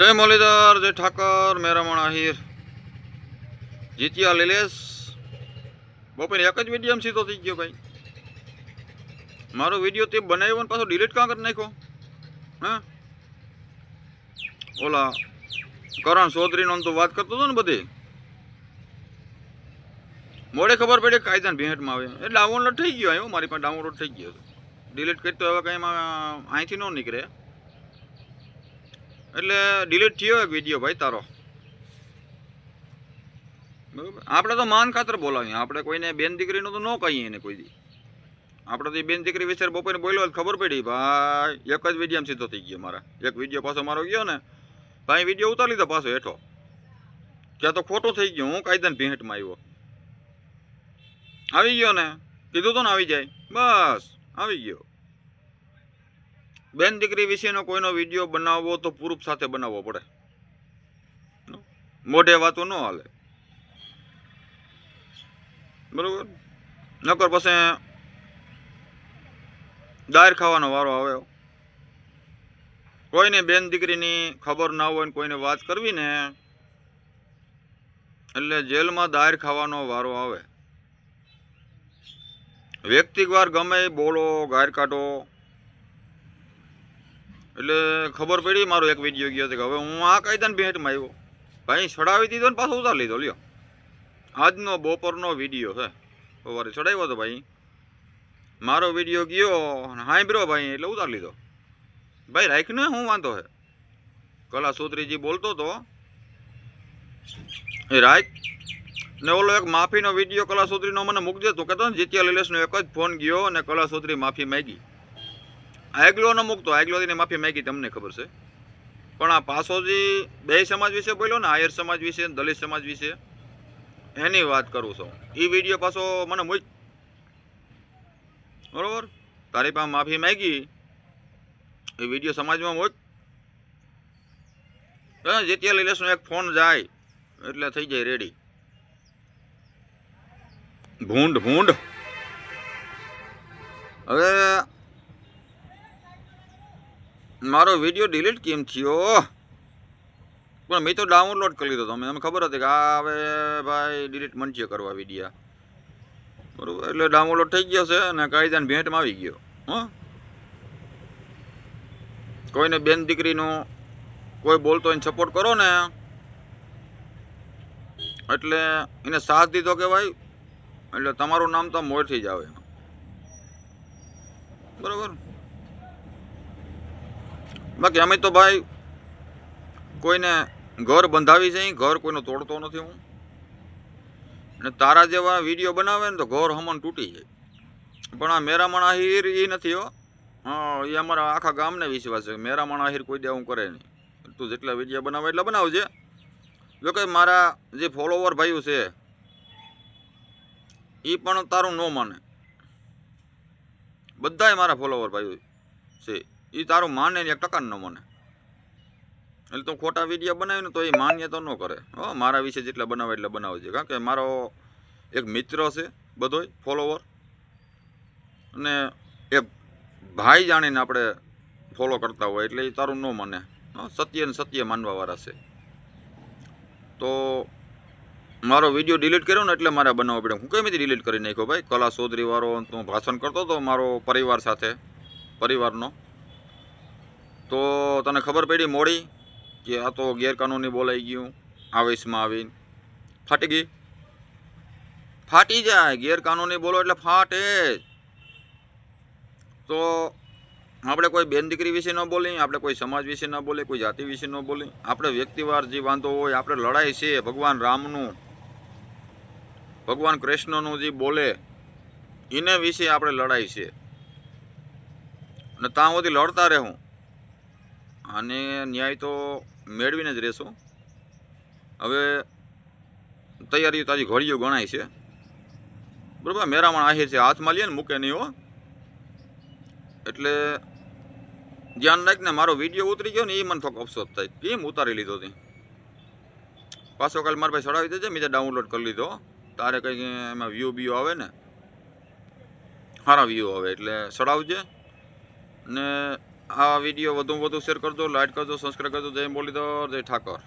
જય મોલીધર, જય ઠાકર, મેરામણ આહિર. જીત્યા લીલેશ. બપોરે એક જ વીડિયો સીધો થઈ ગયો ભાઈ. મારો વીડિયો તે બનાવ્યો ને પાછો ડિલીટ કાં કરી નાખ્યો? હા? ઓલા કરણ ચૌધરીનો તો વાત કરતો હતો ને બધી. મોડે ખબર પડી કાયદાને ભેટમાં આવે. એટલે ડાઉનલોડ થઈ ગયો. આવ્યો મારી પાસે ડાઉનલોડ થઈ ગયો ડિલીટ કરી તો હવે કંઈ અહીંથી ન નીકળે. એટલે ડિલીટ થયો એક વીડિયો ભાઈ તારો. બરાબર? આપણે તો માન ખાતર બોલાવીએ. આપણે કોઈને બેન દીકરીનું તો ન કહીએ એને કોઈ દી. આપણે તો એ બેન દીકરી વિશે બપોરે બોલ્યો ખબર પડી. ભાઈ, એક જ વીડિયો સીધો થઈ ગયો મારા. એક વીડિયો પાછો મારો ગયો ને, ભાઈ વીડિયો ઉતારી લીધો પાછો હેઠો. ક્યાં તો ખોટો થઈ ગયો. હું કાયદાને ભેંટમાં આવ્યો. આવી ગયો ને? કીધું તો ને આવી જાય. બસ, આવી ગયો. બેન દીકરી વિશેનો કોઈનો વીડિયો બનાવવો તો પ્રૂફ સાથે બનાવવો પડે. મોઢે વાતો ન હાલે. બરોબર? નકર પછી દાયર ખાવાનો વારો આવ્યો કોઈને બેન દીકરીની ખબર ના હોય ને કોઈને વાત કરવી ને, એટલે જેલમાં દાયર ખાવાનો વારો આવે. વ્યક્તિવાર ગમે બોલો ગાયર કાઢો એટલે ખબર પડી, મારો એક વીડિયો ગયો કે હવે હું આ કાયદાને ભેટમાં આવ્યો. ભાઈ, ચડાવી દીધો ને પાછો ઉતાર લીધો, લ્યો. આજનો બપોરનો વીડિયો છે. સવારે ચડાવ્યો હતો ભાઈ. મારો વીડિયો ગયો અને હાંભળ્યો ભાઈ, એટલે ઉતાર લીધો. ભાઈ, રાખ્યું હું વાંધો છે? કલા સૂત્રીજી બોલતો હતો. એ રાખ. ને ઓલો એક માફીનો વીડિયો કલા સૂત્રીનો મને મૂકી દેતો કહેતો ને, જીત્યા લીલેશનો એક જ ફોન ગયો અને કલા સૂત્રી માફી માંગી. આગલો ન મૂકતો આગલોની માફી માગી તમને ખબર છે? પણ આ પાસોજી બે સમાજ વિશે બોલ્યો ને, આયર સમાજ વિશે દલિત સમાજ વિશે, એની વાત કરું છું. એ વીડિયો પાછો મને મૂક. બરોબર? તારી પાસે માફી માગી, એ વીડિયો સમાજમાં મૂક. જેતિયા લીલેશનો એક ફોન જાય, એટલે થઈ જાય રેડી ભૂંડ ભૂંડ. હવે મારો વીડિયો ડિલીટ કેમ થયો? પણ મેં તો ડાઉનલોડ કરી લીધો તમે. મને ખબર હતી કે આ હવે ભાઈ ડિલીટ મંચ્યો કરવા વિડીયા. બરોબર? એટલે ડાઉનલોડ થઈ ગયો છે અને કાયદાને ભેંટમાં આવી ગયો. હં? કોઈને બેન દીકરીનું કોઈ બોલતો એને સપોર્ટ કરો ને. એટલે એને સાથ દીધો કે ભાઈ એટલે તમારું નામ તો મોરથી જ આવે. બરોબર? બાકી અમે તો ભાઈ કોઈને ઘર બંધાવી છે, ઘર કોઈનો તોડતો નથી હું. અને તારા જેવા વીડિયો બનાવે ને તો ઘર હમણ તૂટી જાય. પણ આ મેરામણ આહિર એ નથી હો. હા એ અમારા આખા ગામને વિશ્વાસ છે મેરામણ આહિર કોઈ દેવું કરે નહીં. તું જેટલા વીડિયો બનાવે એટલા બનાવજે. જો કે મારા જે ફોલોવર ભાઈઓ છે એ પણ તારું ન માને. બધાય મારા ફોલોવર ભાઈઓ છે. એ તારું માને એક ટકા ન માને. એટલે તું ખોટા વીડિયો બનાવીને તો એ માન્ય તો ન કરે. હો, મારા વિશે જેટલા બનાવે એટલા બનાવજે. કારણ કે મારો એક મિત્ર છે બધોય ફોલોવર અને એ ભાઈ જાણીને આપણે ફોલો કરતા હોય એટલે એ તારું ન માને. સત્ય ને સત્ય માનવાવાળા છે. તો મારો વીડિયો ડિલીટ કર્યો ને એટલે મારે બનાવવો પડ્યો. હું કેમ ડિલીટ કરી નાખ્યો ભાઈ? કલા ચૌધરીવાળો તું ભાષણ કરતો હતો મારો પરિવાર સાથે, પરિવારનો. તો તને ખબર પડી મોડી કે આ તો ગેરકાનૂની બોલાઈ ગયું, આવેશમાં આવીને. ફાટી ગઈ? ફાટી જાય, ગેરકાનૂની બોલો એટલે ફાટે તો આપણે કોઈ બેન દીકરી વિશે ન બોલી, આપણે કોઈ સમાજ વિશે ન બોલીએ કોઈ જાતિ વિશે ન બોલી. આપણે વ્યક્તિવાર જે વાંધો હોય, આપણે લડાઈ છે, ભગવાન રામનું. ભગવાન કૃષ્ણનું જે બોલે, એને વિશે આપણે લડાઈ છે. અને ત્યાં સુધી લડતા રહેવું અને ન્યાય તો મેળવીને જ રહેશું. હવે તૈયારીઓ તાજી ઘડીઓ ગણાય છે. બરાબર, મેરામણ આહી છે, હાથમાં લઈએ ને મૂકે નહીં હો. એટલે ધ્યાન રાખને મારો વીડિયો ઉતરી ગયો ને એ મને થોડોક અફસોસ થાય. કેમ ઉતારી લીધો તે? પાછો કાલ મારા ભાઈ ચડાવી દેજે મેં ડાઉનલોડ કરી લીધો તારે કંઈ એમાં વ્યૂ બીઓ આવે ને? સારા વ્યૂ આવે, એટલે ચડાવજે. ને આ વીડિયો વધુ વધુ શેર કરજો લાઇક કરજો સબસ્ક્રાઈબ કરજો. જય બોલીધર જય ઠાકર.